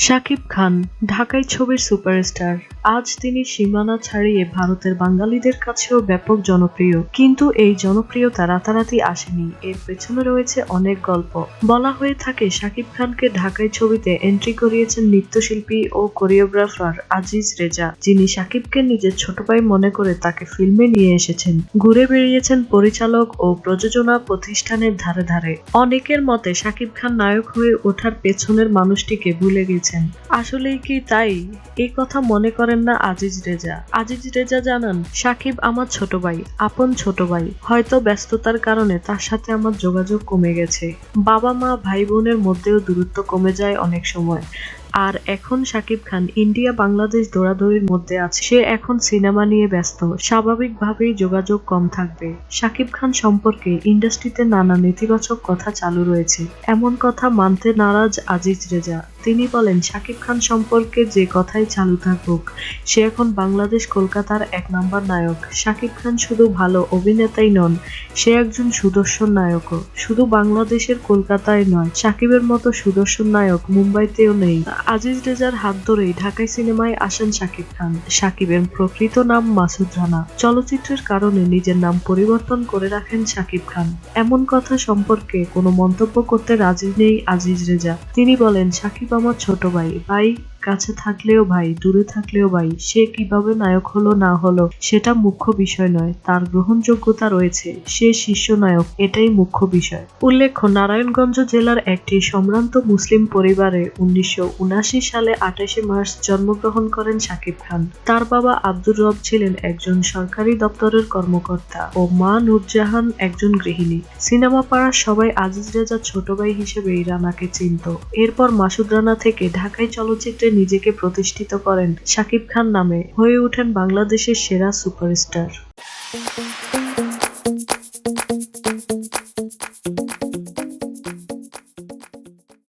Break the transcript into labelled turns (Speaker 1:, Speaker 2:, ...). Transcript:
Speaker 1: শাকিব খান, ঢাকাই ছবির সুপারস্টার। আজ তিনি সীমানা ছাড়িয়ে ভারতের বাঙালিদের কাছেও ব্যাপক জনপ্রিয়। কিন্তু এই জনপ্রিয়তা রাতারাতি আসেনি। এর পেছনে রয়েছে অনেক গল্প। বলা হয়ে থাকে, শাকিব খানকে ঢাকাই ছবিতে এন্ট্রি করিয়েছেন নৃত্যশিল্পী ও কোরিওগ্রাফার আজিজ রেজা, যিনি শাকিবকে নিজের ছোট ভাই মনে করে তাকে ফিল্মে নিয়ে এসেছেন। ঘুরে বেরিয়েছেন পরিচালক ও প্রযোজনা প্রতিষ্ঠানের ধারে ধারে। অনেকের মতে, শাকিব খান নায়ক হয়ে ওঠার পেছনের মানুষটিকে ভুলে গেছেন আসলেই কি তাই? এই কথা মনে করেন না আজিজ রেজা। আজিজ রেজা জানান, সাকিব আমার ছোট ভাই, আপন ছোট ভাই। হয়তো ব্যস্ততার কারণে তার সাথে আমার যোগাযোগ কমে গেছে। বাবা, মা, ভাই বোনের মধ্যেও দূরত্ব কমে যায় অনেক সময়। আর এখন শাকিব খান ইন্ডিয়া বাংলাদেশ দৌড়াদৌড়ির মধ্যে আছে। সে এখন সিনেমা নিয়ে ব্যস্ত। স্বাভাবিকভাবেই যোগাযোগ কম থাকবে। শাকিব খান সম্পর্কে ইন্ডাস্ট্রিতে নানা নেতিবাচক কথা চালু রয়েছে। এমন কথা মানতে নারাজ আজিজ রেজা। তিনি বলেন, শাকিব খান সম্পর্কে যে কথাই চালু থাকুক, সে এখন বাংলাদেশ কলকাতার এক নম্বর নায়ক। শাকিব খান শুধু ভালো অভিনেতাই নন, সে একজন সুদর্শন নায়কও। শুধু বাংলাদেশের কলকাতায় নয়, শাকিবের মতো সুদর্শন নায়ক মুম্বাইতেও নেই। আজিজ রেজার হাত ধরেই ঢাকায় সিনেমায় আসেন শাকিব খান। শাকিবের প্রকৃত নাম মাসুদ রানা। চলচ্চিত্রের কারণে নিজের নাম পরিবর্তন করে রাখেন শাকিব খান। এমন কথা সম্পর্কে কোনো মন্তব্য করতে রাজি নেই আজিজ রেজা। তিনি বলেন, শাকিব আমার ছোট ভাই। ভাই কাছে থাকলেও ভাই, দূরে থাকলেও ভাই, সে কীভাবে নায়ক হলো না হলো সেটা মুখ্য বিষয় নয়, তার গ্রহণযোগ্যতা রয়েছে, সে শীর্ষ নায়ক, এটাই মুখ্য বিষয়। উল্লেখ্য, নারায়ণগঞ্জ জেলার একটি সম্ভ্রান্ত মুসলিম পরিবারে উনিশশো সালে আঠাশে মার্চ জন্মগ্রহণ করেন শাকিব খান। তার বাবা আব্দুর রব ছিলেন একজন সরকারি দপ্তরের কর্মকর্তা ও মা নূরজাহান একজন গৃহিণী। সিনেমা পাড়ার সবাই আজিজ রেজা ছোট ভাই হিসেবেই রানাকে চিনত। এরপর মাসুদ রানা থেকে ঢাকাই চলচ্চিত্রে নিজেকে প্রতিষ্ঠিত করেন শাকিব খান নামে। হয়ে ওঠেন বাংলাদেশের সেরা সুপারস্টার।